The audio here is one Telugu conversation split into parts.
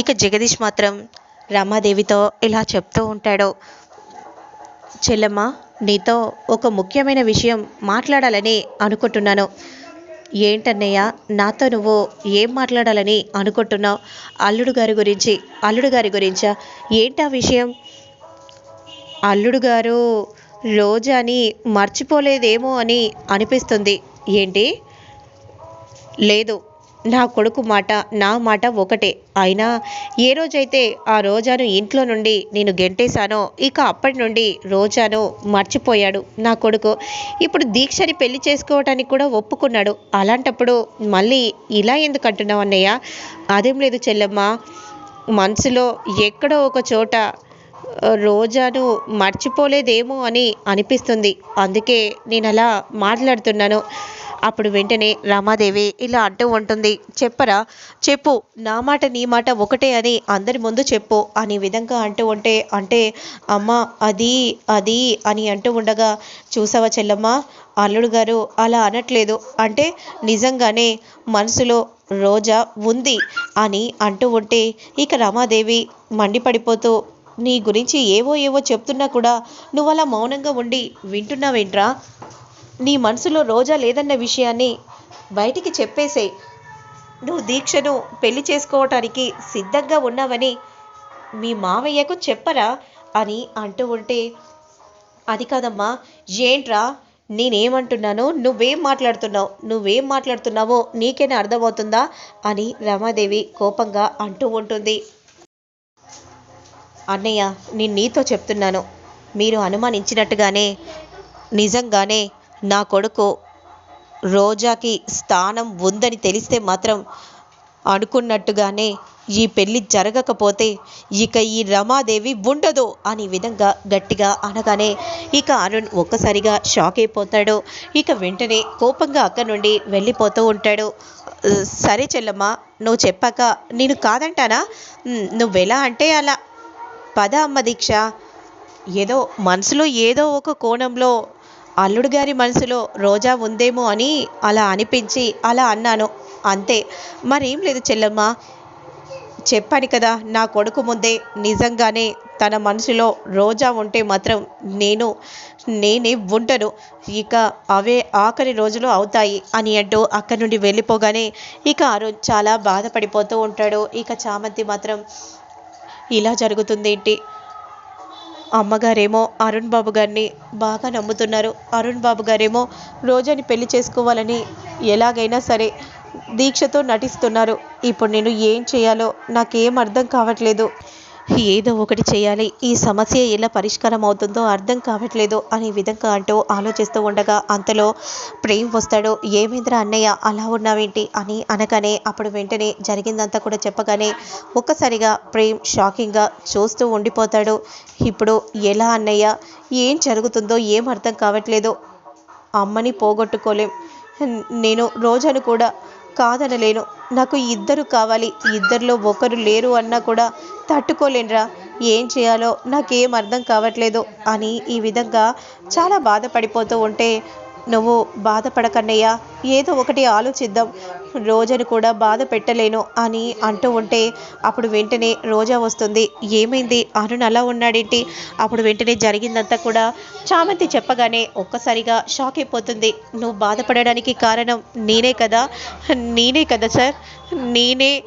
ఇక జగదీష్ మాత్రం రమాదేవితో ఇలా చెప్తూ ఉంటాడు. చెల్లమ్మ నీతో ఒక ముఖ్యమైన విషయం మాట్లాడాలని అనుకుంటున్నాను. ఏంటన్నయ్య నాతో నువ్వు ఏం మాట్లాడాలని అనుకుంటున్నావు? అల్లుడు గారి గురించి అల్లుడు గారి గురించా? ఏంటా విషయం? అల్లుడు గారు రోజాని మర్చిపోలేదేమో అని అనిపిస్తుంది. ఏంటి? లేదు. నా కొడుకు మాట నా మాట ఒకటే. అయినా ఏ రోజైతే ఆ రోజాను ఇంట్లో నుండి నేను గెంటేశానో ఇక అప్పటి నుండి రోజాను మర్చిపోయాడు నా కొడుకు. ఇప్పుడు దీక్షని పెళ్ళి చేసుకోవటానికి కూడా ఒప్పుకున్నాడు. అలాంటప్పుడు మళ్ళీ ఇలా ఎందుకు అంటున్నావు అన్నయ్య? అదేం లేదు చెల్లెమ్మ. మనసులో ఎక్కడో ఒక చోట రోజాను మర్చిపోలేదేమో అని అనిపిస్తుంది. అందుకే నేను అలా మాట్లాడుతున్నాను. అప్పుడు వెంటనే రమాదేవి ఇలా అంటూ ఉంటుంది. చెప్పరా? చెప్పు. నా మాట నీ మాట ఒకటే అని అందరి ముందు చెప్పు అనే విధంగా అంటూ ఉంటే అంటే అమ్మ అది అది అని అంటూ ఉండగా చూసావా చెల్లమ్మ? అల్లుడు గారు అలా అనట్లేదు. అంటే నిజంగానే మనసులో రోజా ఉంది అని అంటూ ఉంటే ఇక రమాదేవి మండిపడిపోతూ నీ గురించి ఏవో ఏవో చెప్తున్నా కూడా నువ్వు అలా మౌనంగా ఉండి వింటున్నావేంట్రా? నీ మనసులో రోజా లేదన్న విషయాన్ని బయటికి చెప్పేసేయ్ నువ్వు దీక్షను పెళ్ళి చేసుకోవటానికి సిద్ధంగా ఉన్నావని మీ మావయ్యకు చెప్పరా అని అంటూ ఉంటే అది కాదమ్మా ఏంట్రా నేనేమంటున్నానో నువ్వేం మాట్లాడుతున్నావు నువ్వేం మాట్లాడుతున్నావో నీకేనా అర్థమవుతుందా అని రమాదేవి కోపంగా అంటూ ఉంటుంది. అన్నయ్య నేను నీతో చెప్తున్నాను మీరు అనుమానించినట్టుగానే నిజంగానే నా కొడుకు రోజాకి స్థానం ఉందని తెలిస్తే మాత్రం అనుకున్నట్టుగానే ఈ పెళ్ళి జరగకపోతే ఇక ఈ రమాదేవి ఉండదు అనే విధంగా గట్టిగా అనగానే ఇక అరుణ్ ఒక్కసారిగా షాక్ అయిపోతాడు. ఇక వెంటనే కోపంగా అక్కడి నుండి వెళ్ళిపోతూ ఉంటాడు. సరే చెల్లమ్మ నువ్వు చెప్పాక నేను కాదంటానా? నువ్వెలా అంటే అలా. పద అమ్మ దీక్ష. ఏదో మనసులో ఏదో ఒక కోణంలో అల్లుడు గారి మనసులో రోజా ఉందేమో అని అలా అనిపించి అలా అన్నాను. అంతే. మరేం లేదు చెల్లమ్మ. చెప్పాను కదా నా కొడుకు ముందే నిజంగానే తన మనసులో రోజా ఉంటే మాత్రం నేను నేనే ఉండను. ఇక అవే ఆఖరి రోజులు అవుతాయి అని అంటూ అక్కడి నుండి వెళ్ళిపోగానే ఇక అరుణ్ చాలా బాధపడిపోతూ ఉంటాడు. ఇక చామంతి మాత్రం ఇలా జరుగుతుంది ఏంటి అమ్మగారేమో అరుణ్ బాబు గారిని బాగా నమ్ముతున్నారు. అరుణ్ బాబు గారేమో రోజాని పెళ్ళి చేసుకోవాలని ఎలాగైనా సరే దీక్షతో నటిస్తున్నారు. ఇప్పుడు నేను ఏం చేయాలో నాకేం అర్థం కావట్లేదు. ఏదో ఒకటి చేయాలి. ఈ సమస్య ఎలా పరిష్కారం అవుతుందో అర్థం కావట్లేదు అనే విధంగా అంటూ ఆలోచిస్తూ ఉండగా అంతలో ప్రేమ్ వస్తాడు. ఏమైందిరా అన్నయ్య? అలా ఉన్నావేంటి? అని అనగానే అప్పుడు వెంటనే జరిగిందంతా కూడా చెప్పగానే ఒక్కసారిగా ప్రేమ్ షాకింగ్గా చూస్తూ ఉండిపోతాడు. ఇప్పుడు ఎలా అన్నయ్య? ఏం జరుగుతుందో ఏం అర్థం కావట్లేదు. అమ్మని పోగొట్టుకోలేం. నేను రోజాను కూడా కాదనలేను. నాకు ఇద్దరు కావాలి. ఇద్దరిలో ఒకరు లేరు అన్నా కూడా తట్టుకోలేనురా. ఏం చేయాలో నాకేం అర్థం కావట్లేదు అని ఈ విధంగా చాలా బాధపడిపోతూ ఉంటే నువ్వు బాధపడకన్నయ్య ఏదో ఒకటి ఆలోచిద్దాం. రోజాను కూడా బాధ పెట్టలేను అని అంటూ ఉంటే అప్పుడు వెంటనే రోజా వస్తుంది. ఏమైంది? అరుణ్ అలా ఉన్నాడేంటి? అప్పుడు వెంటనే జరిగిందంతా కూడా చామంతి చెప్పగానే ఒక్కసారిగా షాక్ అయిపోతుంది. నువ్వు బాధపడడానికి కారణం నేనే కదా? నేనే కదా సార్? నేనే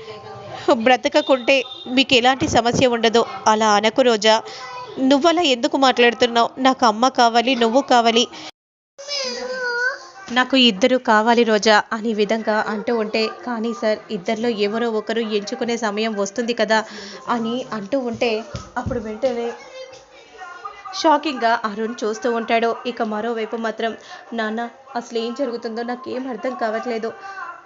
బ్రతకకుంటే మీకు ఎలాంటి సమస్య ఉండదు. అలా అనకు రోజా. నువ్వలా ఎందుకు మాట్లాడుతున్నావు? నాకు అమ్మ కావాలి నువ్వు కావాలి. నాకు ఇద్దరు కావాలి రోజా అనే విధంగా అంటూ ఉంటే కానీ సార్ ఇద్దరిలో ఎవరో ఒకరు ఎంచుకునే సమయం వస్తుంది కదా అని అంటూ ఉంటే అప్పుడు వెంటనే షాకింగ్గా అరుణ్ చూస్తూ ఉంటాడు. ఇక మరోవైపు మాత్రం నాన్న అసలు ఏం జరుగుతుందో నాకేం అర్థం కావట్లేదు.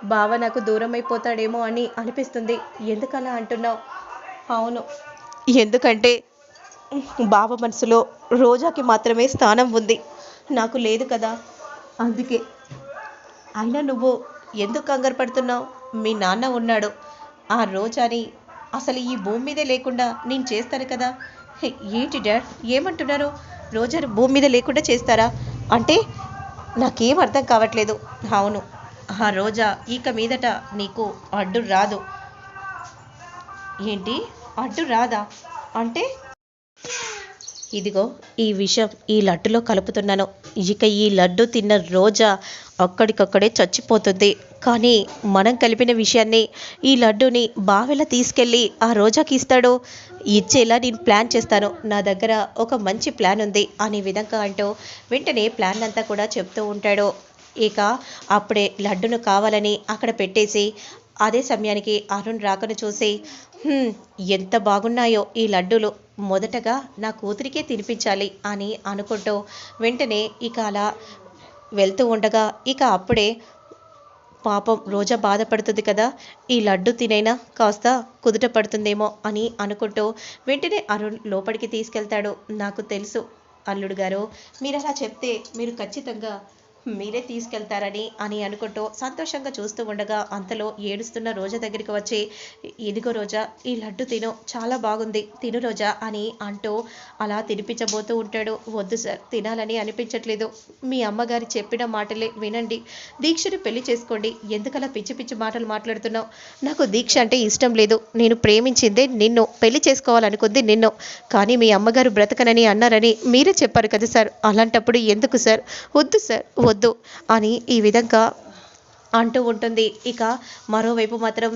బావ నాకు దూరం అయిపోతాడేమో అని అనిపిస్తుంది. ఎందుకలా అంటున్నావు? అవును. ఎందుకంటే బావ మనసులో రోజాకి మాత్రమే స్థానం ఉంది. నాకు లేదు కదా. అందుకే. అయినా నువ్వు ఎందుకు కంగారు పడుతున్నావు? మీ నాన్న ఉన్నాడు. ఆ రోజాని అసలు ఈ భూమి మీదే లేకుండా నేను చేస్తాను కదా? హే, ఏంటి డాడ్? ఏమంటున్నారు? రోజాను భూమి మీద లేకుండా చేస్తారా? అంటే నాకేం అర్థం కావట్లేదు. అవును ఆ రోజా ఇక మీదట నీకు అడ్డు రాదు. ఏంటి? అడ్డు రాదా? అంటే ఇదిగో ఈ విషయం ఈ లడ్డులో కలుపుతున్నాను. ఇక ఈ లడ్డు తిన్న రోజా అక్కడికక్కడే చచ్చిపోతుంది. కానీ మనం కలిపిన విషయాన్ని ఈ లడ్డుని బావెలా తీసుకెళ్ళి ఆ రోజాకి ఇస్తాడో. ఇచ్చేలా నేను ప్లాన్ చేస్తాను. నా దగ్గర ఒక మంచి ప్లాన్ ఉంది అనే విధంగా అంటూ వెంటనే ప్లాన్ అంతా కూడా చెప్తూ ఉంటాడు. ఇక అప్పుడే లడ్డును కావాలని అక్కడ పెట్టేసి అదే సమయానికి అరుణ్ రాకను చూసి ఎంత బాగున్నాయో ఈ లడ్డూలు. మొదటగా నా కూతురికే తినిపించాలి అని అనుకుంటూ వెంటనే ఇక అలా వెళ్తూ ఉండగా ఇక అప్పుడే పాపం రోజా బాధపడుతుంది కదా. ఈ లడ్డు తినైనా కాస్త కుదుట పడుతుందేమో అని అనుకుంటూ వెంటనే అరుణ్ లోపలికి తీసుకెళ్తాడు. నాకు తెలుసు అల్లుడు గారు మీరు అలా చెప్తే మీరు ఖచ్చితంగా మీరే తీసుకెళ్తారని అని అనుకుంటూ సంతోషంగా చూస్తూ ఉండగా అంతలో ఏడుస్తున్న రోజా దగ్గరికి వచ్చి ఇదిగో రోజా ఈ లడ్డు తిను చాలా బాగుంది తిను రోజా అని అంటూ అలా తినిపించబోతూ ఉంటాడు. వద్దు సార్ తినాలని అనిపించట్లేదు. మీ అమ్మగారి చెప్పిన మాటలే వినండి. దీక్షని పెళ్ళి చేసుకోండి. ఎందుకలా పిచ్చి పిచ్చి మాటలు మాట్లాడుతున్నావు? నాకు దీక్ష అంటే ఇష్టం లేదు. నేను ప్రేమించిందే నిన్ను పెళ్ళి చేసుకోవాలనుకుంది నిన్ను. కానీ మీ అమ్మగారు బ్రతకనని అన్నారని మీరే చెప్పారు కదా సార్. అలాంటప్పుడు ఎందుకు సార్? వద్దు సార్ వద్దు అని ఈ విధంగా అంటూ ఉంటుంది. ఇక మరోవైపు మాత్రం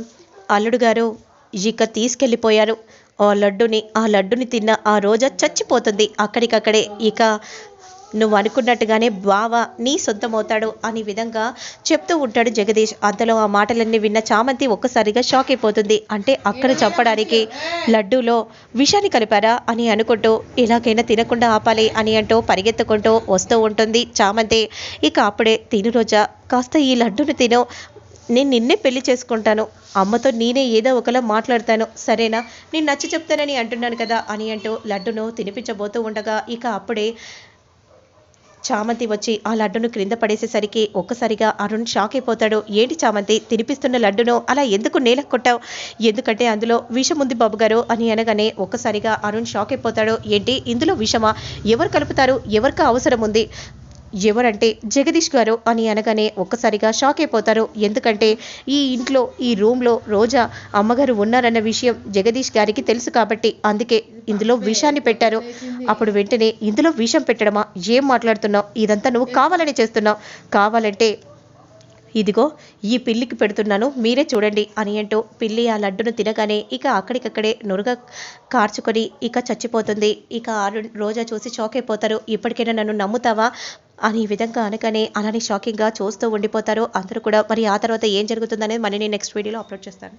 అల్లుడు గారు ఇక తీసుకెళ్ళిపోయారు. ఆ లడ్డుని ఆ లడ్డుని తిన్న ఆ రోజా చచ్చిపోతుంది. అక్కడికక్కడే ఇక నువ్వు అనుకున్నట్టుగానే బావ నీ సొంతమవుతాడు అనే విధంగా చెప్తూ ఉంటాడు జగదీష్. అంతలో ఆ మాటలన్నీ విన్న చామంతి ఒక్కసారిగా షాక్ అయిపోతుంది. అంటే అక్కడ చంపడానికి లడ్డూలో విషాన్ని కలిపారా అని అనుకుంటూ ఎలాగైనా తినకుండా ఆపాలి అని అంటూ పరిగెత్తుకుంటూ వస్తూ ఉంటుంది చామంతి. ఇక అప్పుడే తిను రోజా కాస్త ఈ లడ్డును తిను. నేను నిన్నే పెళ్ళి చేసుకుంటాను. అమ్మతో నేనే ఏదో ఒకలా మాట్లాడతాను. సరేనా? నేను నచ్చ చెప్తానని అంటున్నాను కదా అని అంటూ లడ్డును తినిపించబోతూ ఉండగా ఇక అప్పుడే చామంతి వచ్చి ఆ లడ్డును క్రింద పడేసేసరికి ఒక్కసారిగా అరుణ్ షాక్ అయిపోతాడు. ఏంటి చామంతి? తినిపిస్తున్న లడ్డును అలా ఎందుకు నేలకు కొట్టావు? ఎందుకంటే అందులో విషం ఉంది బాబు గారు అని అనగానే ఒక్కసారిగా అరుణ్ షాక్ అయిపోతాడు. ఏంటి? ఇందులో విషమా? ఎవరు కలుపుతారు? ఎవరికి అవసరం ఉంది? ఎవరంటే జగదీష్ గారు అని అనగానే ఒక్కసారిగా షాక్ అయిపోతారు. ఎందుకంటే ఈ ఇంట్లో ఈ రూమ్లో రోజా అమ్మగారు ఉన్నారన్న విషయం జగదీష్ గారికి తెలుసు కాబట్టి అందుకే ఇందులో విషాన్ని పెట్టారు. అప్పుడు వెంటనే ఇందులో విషం పెట్టడమా? ఏం మాట్లాడుతున్నావు? ఇదంతా నువ్వు కావాలని చేస్తున్నావు. కావాలంటే ఇదిగో ఈ పిల్లికి పెడుతున్నాను మీరే చూడండి అని అంటూ పిల్లి ఆ లడ్డును తినగానే ఇక అక్కడికక్కడే నురుగ కార్చుకొని ఇక చచ్చిపోతుంది. ఇక ఆరు రోజా చూసి షాక్ అయిపోతారు. ఇప్పటికైనా నన్ను నమ్ముతావా? అని ఈ విధంగా అనగానే అలానే షాకింగ్గా చూస్తూ ఉండిపోతారు. అందరూ కూడా మరి ఆ తర్వాత ఏం జరుగుతుందనేది మళ్ళీ నేను నెక్స్ట్ వీడియోలో అప్లోడ్ చేస్తాను.